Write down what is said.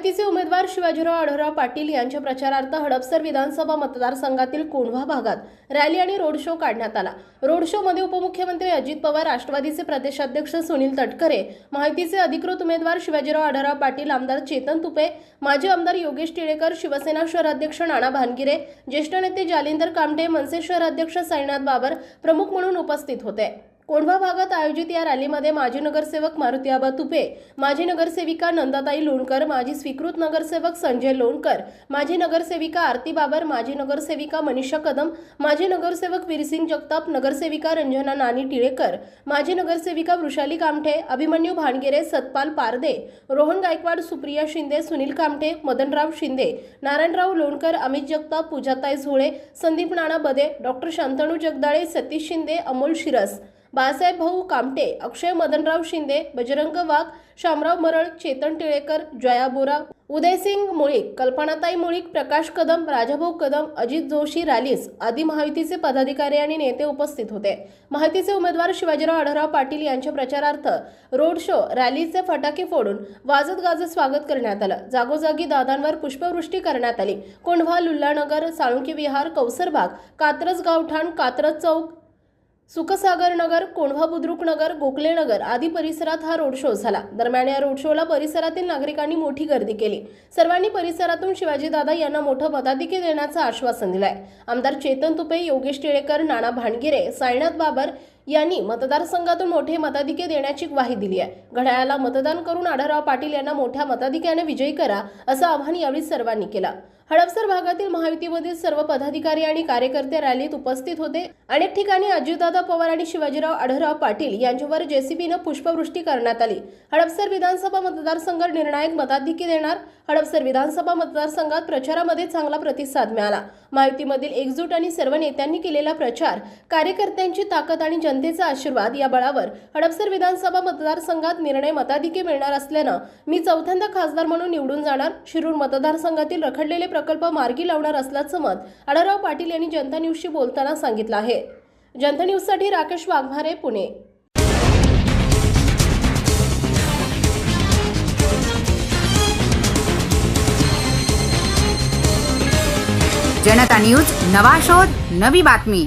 युतीचे उमेदवार शिवाजीराव आढळराव पाटील यांच्या प्रचारार्थ हडपसर विधानसभा मतदारसंघातील कोंढवा भागात रॅली आणि रोड शो काढण्यात आला. रोड शो मध्ये उपमुख्यमंत्री अजित पवार राष्ट्रवादीचे प्रदेशाध्यक्ष सुनील तटकरे माहितीचे अधिकृत उमेदवार शिवाजीराव आढळराव पाटील आमदार चेतन तुपे माजी आमदार योगेश टिळेकर शिवसेना शहराध्यक्ष नाना भानगिरे ज्येष्ठ नेते जालिंदर कामटे मनसे शहराध्यक्ष साईनाथ बाबर प्रमुख म्हणून उपस्थित होते. कोंढवा भागात आयोजित या रॅलीमध्ये माजी नगरसेवक मारुतीआबा तुपे माजी नगरसेविका नंदाताई लोणकर माजी स्वीकृत नगरसेवक संजय लोणकर माजी नगरसेविका आरती बाबर माजी नगरसेविका मनीषा कदम माजी नगरसेवक वीरसिंग जगताप नगरसेविका रंजना नानी टिळेकर माजी नगरसेविका वृषाली कामठे अभिमन्यू भानगिरे सतपाल पारदे रोहन गायकवाड सुप्रिया शिंदे सुनील कामठे मदनराव शिंदे नारायणराव लोणकर अमित जगताप पूजाताई झोळे संदीप नाना बदे डॉक्टर शांतनू जगदाळे सतीश शिंदे अमोल शिरस. बाळासाहेब भाऊ कामटे अक्षय मदनराव शिंदे बजरंग वाघ शामराव मरळ चेतन टिळेकर जया बोरा उदयसिंग मुळीक कल्पनाताई मुळीक प्रकाश कदम राजाभाऊ कदम अजित जोशी रॅलीस आदी महायुतीचे पदाधिकारी आणि नेते उपस्थित होते. माहितीचे उमेदवार शिवाजीराव आढळराव पाटील यांच्या प्रचारार्थ रोड शो रॅलीचे फटाके फोडून वाजत गाजत स्वागत करण्यात आलं. जागोजागी दादांवर पुष्पवृष्टी करण्यात आली. कोंढवा लुल्लानगर साळुंकी विहार कौसरबाग कात्रज गावठाण कात्रज चौक सुखसागर नगर कोंढवा बुद्रुक नगर गोखले नगर आदी परिसरात हा रोड शो झाला. दरम्यान या रोड शोला परिसरातील नागरिकांनी मोठी गर्दी केली. सर्वांनी परिसरातून शिवाजीदादा यांना मोठं मताधिक्य देण्याचं आश्वासन दिलंय. आमदार चेतन तुपे योगेश टिळेकर नाना भानगिरे साईनाथ बाबर यांनी मतदारसंघातून मोठे मताधिके देण्याची ग्वाही दिली आहे. घड्याळाला मतदान करून आढळराव पाटील यांना मोठ्या मताधिक्याने विजयी करा असं आवाहन यावेळी सर्वांनी केलं. हडपसर भागातील महायुतीमधील सर्व पदाधिकारी आणि कार्यकर्ते रॅलीत उपस्थित होते. अनेक ठिकाणी अजितदादा पवार आणि शिवाजीराव आढळराव पाटील यांच्यावर जेसीबीनं पुष्पवृष्टी करण्यात आली. हडपसर विधानसभा मतदारसंघ निर्णायक मताधिक्य देणार हडपसर विधानसभा मतदारसंघात प्रचारामध्ये चांगला प्रतिसाद मिळाला. महायुतीमधील एकजूट आणि सर्व नेत्यांनी केलेला प्रचार कार्यकर्त्यांची ताकद आणि जनतेचा आशीर्वाद या बळावर हडपसर विधानसभा मतदारसंघात निर्णय मताधिक्य मिळणार असल्यानं मी चौथ्यांदा खासदार म्हणून निवडून जाणार. शिरूर मतदारसंघातील रखडलेले प्रकल्प मार्गी लावणार असल्याचं मत आढळराव पाटील यांनी जनता न्यूजशी बोलताना सांगितलं आहे. जनता न्यूजसाठी राकेश वाघमारे पुणे. जनता न्यूज नवा शोध नवी बातमी.